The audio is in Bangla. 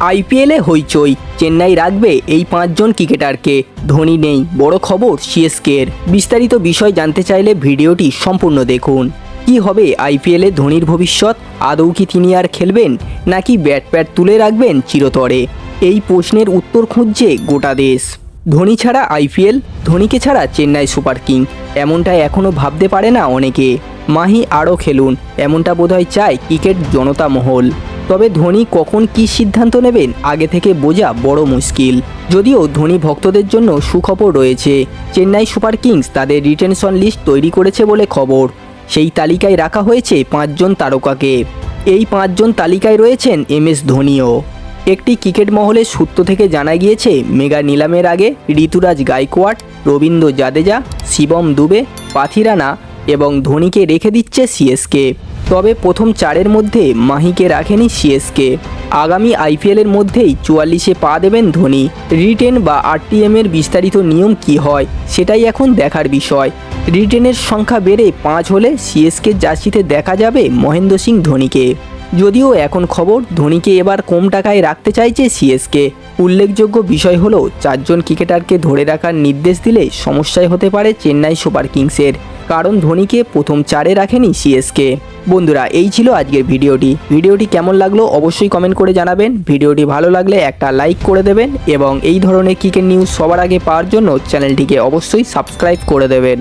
আইপিএলে হইচই। চেন্নাই রাখবে এই পাঁচজন ক্রিকেটারকে। ধোনি নেই, বড় খবর সিএসকের। বিস্তারিত বিষয় জানতে চাইলে ভিডিওটি সম্পূর্ণ দেখুন। কি হবে আইপিএলে ধোনির ভবিষ্যৎ? আদৌ কি তিনি আর খেলবেন? নাকি ব্যাট প্যাট তুলে রাখবেন চিরতরে? এই প্রশ্নের উত্তর খুঁজছে গোটা দেশ। ধোনি ছাড়া আইপিএল? ধোনিকে ছাড়া চেন্নাই সুপার কিং। এমনটা এখনও ভাবতে পারে না অনেকে। মাহি আরও খেলুন। এমনটা বোধহয় চায় ক্রিকেট জনতা মহল। তবে ধোনি কখন কী সিদ্ধান্ত নেবেন, আগে থেকে বোঝা বড় মুশকিল। যদিও ধোনি ভক্তদের জন্য সুখবর রয়েছে। চেন্নাই সুপার কিংস তাদের রিটেনশন লিস্ট তৈরি করেছে বলে খবর। সেই তালিকায় রাখা হয়েছে পাঁচজন তারকাকে। এই পাঁচজন তালিকায় রয়েছেন এম এস ধোনিও। একটি ক্রিকেট মহলের সূত্র থেকে জানা গিয়েছে, মেগা নিলামের আগে ঋতুরাজ গাইকোয়াড রবীন্দ্র জাদেজা, শিবম দুবে, পাথিরানা এবং ধোনিকে রেখে দিচ্ছে সিএসকে। তবে প্রথম চারের মধ্যে মাহিকে রাখেনি সিএসকে। আগামী আইপিএলের মধ্যেই চুয়াল্লিশে পা দেবেন ধোনি। রিটেন বা আরটিএম এর বিস্তারিত নিয়ম কি হয়, সেটাই এখন দেখার বিষয়। রিটেনের সংখ্যা বেড়ে পাঁচ হলে সিএসকে জার্সিতে দেখা যাবে মহেন্দ্র সিং ধোনিকে। যদিও এখন খবর ধোনিকে এবার কম টাকায় রাখতে চাইছে সিএসকে। উল্লেখযোগ্য বিষয় হলো, চারজন ক্রিকেটারকে ধরে রাখার নির্দেশ দিলে সমস্যায় হতে পারে চেন্নাই সুপার কিংসের। কারণ ধোনিকে প্রথম চারে রাখেনি সিএসকে। বন্ধুরা, এই ছিল আজকের ভিডিওটি। ভিডিওটি কেমন লাগল অবশ্যই কমেন্ট করে জানাবেন। ভিডিওটি ভালো লাগলে একটা লাইক করে দেবেন এবং এই ধরনের ক্রিকেট নিউজ সবার আগে পাওয়ার জন্য চ্যানেলটিকে অবশ্যই সাবস্ক্রাইব করে দেবেন।